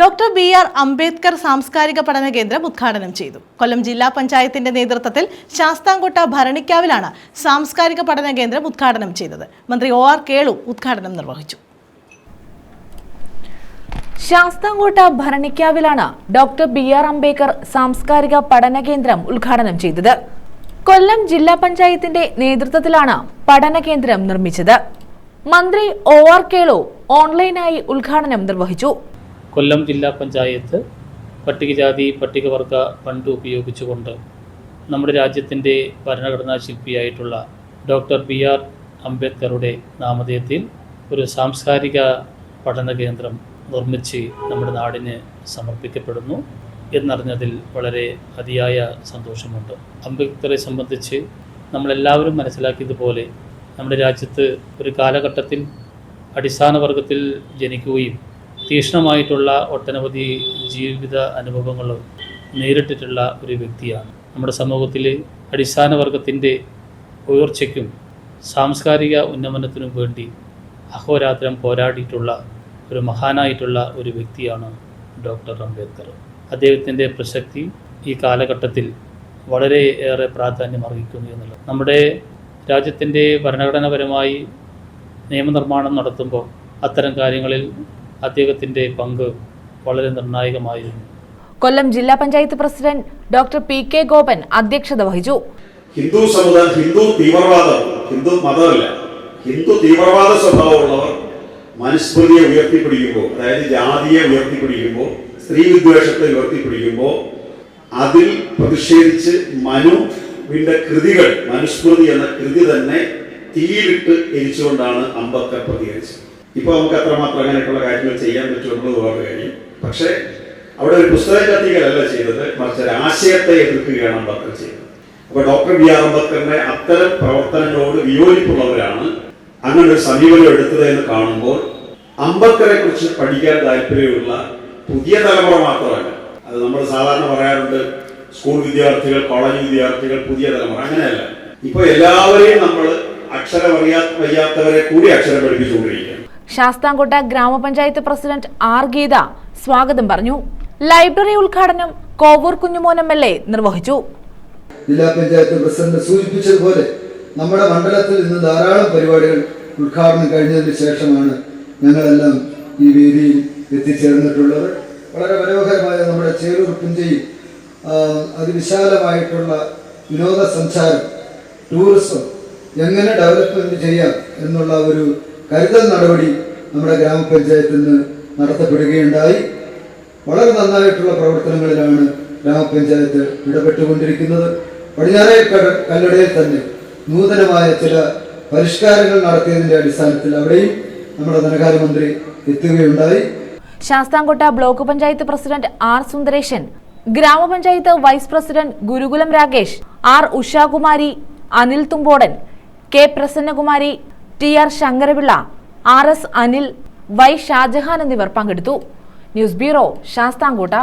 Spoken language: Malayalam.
ഡോക്ടർ ബി ആർ അംബേദ്കർ സാംസ്കാരിക പഠന കേന്ദ്രം ഉദ്ഘാടനം ചെയ്തു. കൊല്ലം ജില്ലാ പഞ്ചായത്തിന്റെ നേതൃത്വത്തിൽ ശാസ്താംകോട്ട ഭരണിക്കാവിലാണ് സാംസ്കാരിക പഠന കേന്ദ്രം ഉദ്ഘാടനം ചെയ്തത്. മന്ത്രി ഒ ആർ കേളു ഉദ്ഘാടനം നിർവഹിച്ചു. ശാസ്താംകോട്ട ഭരണിക്കാവിലാണ് ഡോക്ടർ ബി ആർ അംബേദ്കർ സാംസ്കാരിക പഠന കേന്ദ്രം ഉദ്ഘാടനം ചെയ്തത്. കൊല്ലം ജില്ലാ പഞ്ചായത്തിന്റെ നേതൃത്വത്തിലാണ് പഠന കേന്ദ്രം നിർമ്മിച്ചത്. മന്ത്രി ഒ ആർ കേളു ഓൺലൈനായി ഉദ്ഘാടനം നിർവഹിച്ചു. കൊല്ലം ജില്ലാ പഞ്ചായത്ത് പട്ടികജാതി പട്ടികവർഗ ഫണ്ട് ഉപയോഗിച്ചുകൊണ്ട് നമ്മുടെ രാജ്യത്തിന്റെ ഭരണഘടനാ ശില്പിയായിട്ടുള്ള ഡോക്ടർ ബി ആർ അംബേദ്കറുടെ നാമധേയത്തിൽ ഒരു സാംസ്കാരിക പഠന കേന്ദ്രം നിർമ്മിച്ച് നമ്മുടെ നാടിന് സമർപ്പിക്കപ്പെടുന്നു എന്നറിഞ്ഞതിൽ വളരെ അതിയായ സന്തോഷമുണ്ട്. അംബേദ്കറെ സംബന്ധിച്ച് നമ്മളെല്ലാവരും മനസ്സിലാക്കിയതുപോലെ നമ്മുടെ രാജ്യത്ത് ഒരു കാലഘട്ടത്തിൽ അടിസ്ഥാന വർഗത്തിൽ ജനിക്കുകയും തീക്ഷ്ണമായിട്ടുള്ള ഒട്ടനവധി ജീവിത അനുഭവങ്ങൾ നേരിട്ടിട്ടുള്ള ഒരു വ്യക്തിയാണ്. നമ്മുടെ സമൂഹത്തിൽ അടിസ്ഥാന വർഗത്തിന്റെ ഉയർച്ചയ്ക്കും സാംസ്കാരിക ഉന്നമനത്തിനും വേണ്ടി അഹോരാത്രം പോരാടിയിട്ടുള്ള ഒരു മഹാനായിട്ടുള്ള ഒരു വ്യക്തിയാണ് ഡോക്ടർ അംബേദ്കർ. അദ്ദേഹത്തിന്റെ പ്രസക്തി ഈ കാലഘട്ടത്തിൽ വളരെ ഏറെ പ്രാധാന്യം അർഹിക്കുന്നു എന്നുള്ളത്. നമ്മുടെ രാജ്യത്തിന്റെ ഭരണഘടനാപരമായി നിയമനിർമ്മാണം നടത്തുമ്പോൾ അത്തരം കാര്യങ്ങളിൽ അദ്ദേഹത്തിന്റെ പങ്ക് വളരെ നിർണായകമായിരുന്നു. കൊല്ലം ജില്ലാ panchayat president doctor P K Gopan അധ്യക്ഷത വഹിച്ചു. ഹിന്ദു സമുദായം ഹിന്ദു തീവ്രവാദം ഹിന്ദു മതമല്ല ഹിന്ദു തീവ്രവാദ സ്വഭാവമുള്ളവർ മനുസ്മൃതിയെ ഉയർത്തിപ്പിടിക്കുമ്പോൾ അതായത് ജാതിയെ ഉയർത്തിപ്പിടിക്കുമ്പോൾ സ്ത്രീ വിദ്വേഷത്തെ ഉയർത്തിപ്പിടിക്കുമ്പോൾ അതിൽ പ്രതിഷേധിച്ച് മനുവിന്റെ കൃതികൾ മനുസ്മൃതി എന്ന കൃതി തന്നെ തീയിലിട്ട് എരിച്ചുകൊണ്ടാണ് അംബേദ്കർ പ്രതികരിച്ചത്. ഇപ്പൊ നമുക്ക് അത്രമാത്രം അങ്ങനെയൊക്കെയുള്ള കാര്യങ്ങൾ ചെയ്യാൻ പറ്റുമെന്നത് വേറെ കാര്യം പക്ഷേ അവിടെ ഒരു പുസ്തകം ചെയ്തത് മറിച്ച് ഒരു ആശയത്തെ എതിർക്കുകയാണ് അംബേദ്കർ ചെയ്തത്. അപ്പൊ ഡോക്ടർ ബി ആർ അംബേദ്കറിന്റെ അത്തരം പ്രവർത്തനങ്ങളോട് വിയോജിപ്പുള്ളവരാണ് അങ്ങനെ ഒരു സമീപനം എടുത്തത് എന്ന് കാണുമ്പോൾ അംബേദ്കറെ കുറിച്ച് പഠിക്കാൻ താല്പര്യമുള്ള പുതിയ തലമുറ മാത്രമല്ല അത് നമ്മൾ സാധാരണ പറയാറുണ്ട് സ്കൂൾ വിദ്യാർത്ഥികൾ കോളേജ് വിദ്യാർത്ഥികൾ പുതിയ തലമുറ അങ്ങനെയല്ല. ഇപ്പൊ എല്ലാവരെയും നമ്മൾ അക്ഷരം അറിയാ വയ്യാത്തവരെ കൂടി അക്ഷരം പഠിപ്പിച്ചുകൊണ്ടിരിക്കുകയാണ്. ശാസ്താംകോട്ട ഗ്രാമപഞ്ചായത്ത് പ്രസിഡന്റ് ആർ ഗീത സ്വാഗതം പറഞ്ഞു. ലൈബ്രറി ഉദ്ഘാടനം Kovoor Kunjumon M L A നിർവഹിച്ചു. ജില്ലാ പഞ്ചായത്ത് പ്രസിഡന്റ് സൂചിപ്പിച്ചതുപോലെ നമ്മുടെ മണ്ഡലത്തിൽ ഇന്ന് ധാരാളം പരിപാടികൾ ഉദ്ഘാടനം കഴിഞ്ഞതിന് ശേഷമാണ് ഞങ്ങളെല്ലാം ഈ വേദിയിൽ എത്തിച്ചേർന്നിട്ടുള്ളത്. വളരെ മനോഹരമായ നമ്മുടെ ചേരൂർ പുഞ്ചയിൽ അതിവിശാലമായിട്ടുള്ള വിനോദസഞ്ചാരം ടൂറിസം എങ്ങനെ ഡെവലപ്മെന്റ് ചെയ്യാം എന്നുള്ള ഒരു കരുതൽ നടപടി നമ്മുടെ ഗ്രാമപഞ്ചായത്തിൽ നിന്ന് നടത്തപ്പെടുകയുണ്ടായി. വളരെ നന്നായിട്ടുള്ള പ്രവർത്തനങ്ങളിലാണ് ഗ്രാമപഞ്ചായത്ത് ഇടപെട്ടുകൊണ്ടിരിക്കുന്നത്. പടിഞ്ഞാറേ കല്ലടയിൽ തന്നെ നൂതനമായ ചില പരിഷ്കാരങ്ങൾ നടത്തിയതിന്റെ അടിസ്ഥാനത്തിൽ അവിടെയും നമ്മുടെ ധനകാര്യമന്ത്രി എത്തുകയുണ്ടായി. Sasthamkotta block panchayat president R Sundaresan ഗ്രാമപഞ്ചായത്ത് vice president Gurukulam Rakesh R Ushakumari Anil Thumpodan K Prasannakumari T R Sankarapillai R S Anil Y Shajahan എന്നിവർ പങ്കെടുത്തു. News bureau Sasthamkotta.